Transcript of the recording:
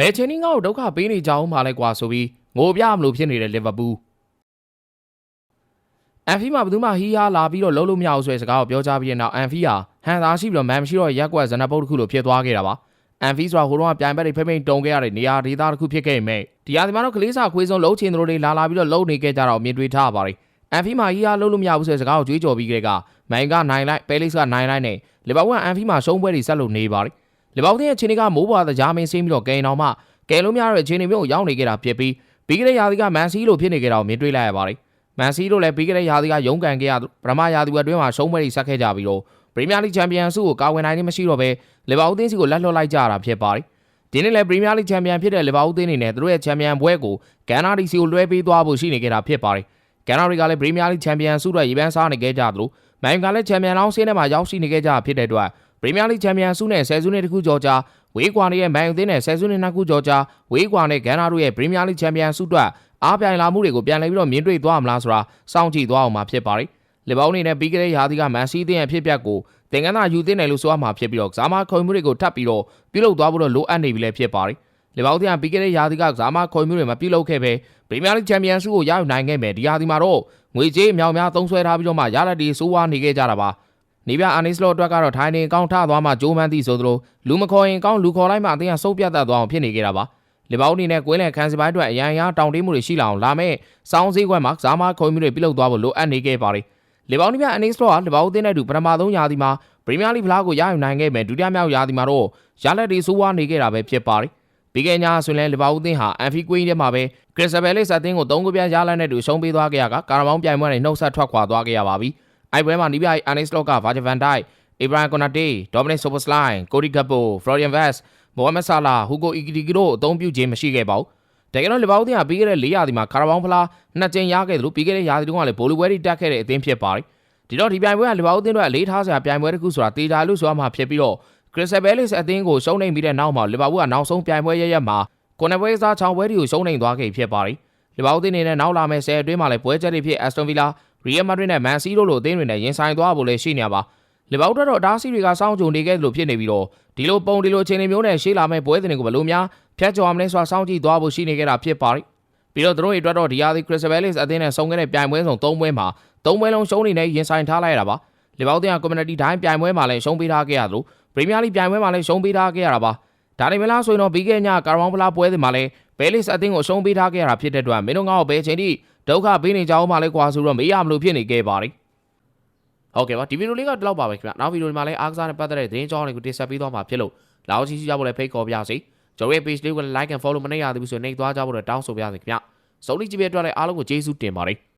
ဘယ်ချိန်င်းငါ့ကိုဒုက္ခပေးနေကြအောင်မလဲကွာဆိုပြီးငိုပြမလို့ဖြစ်နေတဲ့လီဗာပူးအန်ဖီမှာဘယ်သူမှဟီးဟာလာပြီးတော့လုံးလို့မရအောင်ဆိုတဲ့စကားကိုပြောကြားပြီးတဲ့နောက်အန်ဖီဟာဟန်သားရှိပြီးတော့မန်မရှိတော့ရက်ကွက်ဇနပုတ်တစ်ခုလိုဖြစ်သွားခဲ့တာပါအန်ဖီဆိုတာဟိုတော့ပြိုင်ဘက်တွေဖိဖိတုံခဲ့ရတဲ့နေရာဒေသတစ်ခုဖြစ်ခဲ့ပေမဲ့ဒီဟာဒီမှာတော့ကလေးစာခွေးစုံလုံးချင်တို့တွေလာလာပြီးတော့လုံနေခဲ့ကြတော့မြင်တွေ့ထားပါတယ်အန်ဖီမှာဟီးဟာလုံးလို့မရဘူးဆိုတဲ့စကားကိုကြွေးကြော်ပြီးကြတဲ့ကမန်ကနိုင်လိုက်ပဲလစ်ကနိုင်လိုက်နဲ့လီဗာပူးကအန်ဖီမှာရှုံးပွဲတွေဆက်လို့နေပါတယ် လီဗာပူးရဲ့ခြေနေကမိုးပွားသကြားမင်းဆင်းပြီးတော့ကဲရင်တော်မှကဲလို့မရတဲ့ခြေနေမျိုးကိုရောက်နေခဲ့တာဖြစ်ပြီးပြီးကြတဲ့ရာသီကမန်စီလိုဖြစ်နေကြတာကိုမြင်တွေ့လိုက်ရပါတယ်မန်စီတို့လည်းပြီးကြတဲ့ရာသီကရုန်းကန်ခဲ့ရပထမရာသီအတွင်းမှာရှုံးပွဲတွေဆက်ခဲ့ကြပြီးတော့ပရီးမီးယားလိချန်ပီယံဆုကိုကာဝင်နိုင်ခြင်းမရှိတော့ဘဲလီဗာပူးအသင်းစီကိုလက်လွှတ်လိုက်ကြတာဖြစ်ပါတယ်ဒီနေ့လည်းပရီးမီးယားလိချန်ပီယံဖြစ်တဲ့လီဗာပူးအသင်းအနေနဲ့သူတို့ရဲ့ချန်ပီယံဘွဲကိုကန်နာဒီစီကိုလွှဲပေးသွားဖို့ရှိနေကြတာဖြစ်ပါတယ်ကန်နာတွေကလည်းပရီးမီးယားလိချန်ပီယံဆုအတွက်ရေပန်းစားနေခဲ့ကြသလိုမန်ကလည်းချန်ပီယံလောင်းဆင်းထဲမှာရောက်ရှိနေခဲ့ကြဖြစ်တဲ့အတွက် ပရီးမီးယားလိချန်ပီယံဆုနဲ့ဆယ်စုနှစ်တခုကျော်ကြာဝေးကွာရဲ့မန်ယူသင်းနဲ့ဆယ်စုနှစ်နှစ်ခုကျော်ကြာဝေးကွာနဲ့ဂန်နာတို့ရဲ့ပရီးမီးယားလိချန်ပီယံဆုအတွက်အားပြိုင်လာမှုတွေကိုပြန်လည်ပြီးတော့မြင်တွေ့သွားမလားဆိုတာစောင့်ကြည့်သွားအောင်မှာဖြစ်ပါတယ်။လီဗာပူးအနေနဲ့ပြီးခဲ့တဲ့ရာသီကမန်စီးသင်းရဲ့ဖြစ်ပျက်ကိုသင်္ကန်းသာယူသင်းတယ်လို့ဆိုရမှာဖြစ်ပြီးတော့ကစားမခုံမှုတွေကိုထပ်ပြီးတော့ပြုလုပ်သွားဖို့တော့လိုအပ်နေပြီလည်းဖြစ်ပါတယ်။လီဗာပူးကပြီးခဲ့တဲ့ရာသီကကစားမခုံမှုတွေမပြုလုပ်ခဲ့ပဲပရီးမီးယားလိချန်ပီယံဆုကိုရယူနိုင်ခဲ့မယ်ဒီရာသီမှာတော့ငွေကြေးအများများသုံးစွဲထားပြီးတော့မှရလက်တီစိုးဝါးနေခဲ့ကြတာပါ။ နေပြအာနီစလော့အတွက်ကတော့ထိုင်းနေအကောင့်ထသွားမှဂျိုးမန်းသည့်ဆိုသလိုလူမခေါ်ရင်အကောင့်လူခေါ်လိုက်မှအတင်းအဆုတ်ပြတ်သက်သွားအောင်ဖြစ်နေကြတာပါလီဗာပူးအနေနဲ့ကွင်းလယ်ခန်းစပိုင်းအတွက်အရန်ရတောင်တင်းမှုတွေရှိလာအောင်လာမဲ့စောင်းစည်းခွက်မှာကစားမခုံမှုတွေပြုလုပ်သွားဖို့လိုအပ်နေခဲ့ပါတယ်လီဗာပူးနေပြအနီစလော့ကလီဗာပူးတင်းတဲ့သူပထမဆုံးရာသီမှာပရီးမီးယားလိဖလားကိုရယူနိုင်ခဲ့မယ်ဒုတိယမြောက်ရာသီမှာတော့ရလက်တီဆိုးဝါးနေခဲ့တာပဲဖြစ်ပါတယ်ပြီးခဲ့ညဆိုရင်လီဗာပူးသင်းဟာအန်ဖီကွင်းထဲမှာပဲခရစ်စဘယ်လစ်အသင်းကို၃ခုပြရလက်နဲ့တူရှုံးပေးသွားခဲ့ရကကာရာမောင်းပြိုင်ပွဲနဲ့နှုတ်ဆက်ထွက်ခွာသွားခဲ့ရပါပြီ။ အိုက်ပွဲမှာနီးပြအန်နီစလော့ကဗာဂျဗန်ဒိုက်အီဘရာကွန်နာတေဒေါမနစ်ဆိုပိုစလိုင်းကိုရီဂပ်ပိုဖလော်ရီယန်ဗက်စ်မိုဟာမက်ဆာလာဟူကိုအီကီတီကီတို့အသုံးပြုခြင်းမရှိခဲ့ပါဘူး။တကယ်တော့လီဗာပူးသင်းကပြီးခဲ့တဲ့၄ရာသီမှာကာရာမောင်းဖလားနှစ်ကြိမ်ရခဲ့တယ်လို့ပြီးခဲ့တဲ့ရာသီတုန်းကလည်းဘိုလီဝဲတီတက်ခဲ့တဲ့အသင်းဖြစ်ပါတယ်။ဒီတော့ဒီပြိုင်ပွဲကလီဗာပူးသင်းတို့အလေးထားစရာပြိုင်ပွဲတစ်ခုဆိုတာတေချာလို့ဆိုရမှာဖြစ်ပြီးတော့ခရစ်စဘယ်လစ်အသင်းကိုရှုံးနေပြီးတဲ့နောက်မှာလီဗာပူးကနောက်ဆုံးပြိုင်ပွဲရရက်မှာကိုနပွဲစားချောင်းပွဲတွေကိုရှုံးနေသွားခဲ့ဖြစ်ပါတယ်။လီဗာပူးသင်းအနေနဲ့နောက်လာမယ့်ဆယ်အတွင်းမှာလည်းပွဲချက်တွေဖြစ်အက်စတွန်ဗီလာ ရီယယ်မက်ဒရစ်နဲ့မန်စီးတို့လိုအသင်းတွေနဲ့ရင်ဆိုင်သွားဖို့လည်းရှိနေပါလီဗာပူးတို့တော့အတားစီတွေကစောင့်ကြုံနေခဲ့တယ်လို့ဖြစ်နေပြီးတော့ဒီလိုပုံဒီလိုအခြေအနေမျိုးနဲ့ရှေ့လာမယ့်ပွဲစဉ်တွေကိုဘယ်လိုများဖျက်ချော်အောင်လဲဆိုတာစောင့်ကြည့်သွားဖို့ရှိနေခဲ့တာဖြစ်ပါတယ်။ပြီးတော့သူတို့တွေအတွက်တော့ဒီယာဒီခရစ်စဘယ်လစ်အသင်းနဲ့ဆုံခဲ့တဲ့ပြိုင်ပွဲစုံ၃ပွဲမှာ၃ပွဲလုံးရှုံးနေနဲ့ရင်ဆိုင်ထားလိုက်ရတာပါ။လီဗာပူးတင်ကကွန်မြူနတီတိုင်းပြိုင်ပွဲမှာလည်းရှုံးပေးထားခဲ့ရသလိုပရီးမီးယားလိပြိုင်ပွဲမှာလည်းရှုံးပေးထားခဲ့ရတာပါ။ဒါနိုင်မလားဆိုရင်တော့ပြီးခဲ့ညကာရောင်းဖလားပွဲစဉ်မှာလည်းဘဲလစ်အသင်းကိုရှုံးပေးထားခဲ့ရတာဖြစ်တဲ့အတွက်မင်းတို့ငါ့ကိုဘယ်အချိန်ထိ ဒုက္ခပေးနေကြအောင်မလဲကွာဆိုတော့မေးရမလို့ဖြစ်နေခဲ့ပါတယ်။ဟုတ်ကဲ့ပါဒီဗီဒီယိုလေးကဒီလောက်ပါပဲခင်ဗျ။နောက်ဗီဒီယိုဒီမှာလည်းအားကစားနဲ့ပတ်သက်တဲ့သတင်းကြောင်းတွေကိုတင်ဆက်ပေးသွားမှာဖြစ်လို့လာအောင်ချီချီကြဖို့လည်းဖိတ်ခေါ်ပြစေ။ကျွန်တော်ရဲ့ page လေးကိုလည်း like and follow မနေရသေးဘူးဆိုရင်နှိပ်သွားကြဖို့လည်းတောင်းဆိုပါရစေခင်ဗျ။စုံလီကြည့်ပြအတွက်လည်းအားလုံးကိုကျေးဇူးတင်ပါတယ်။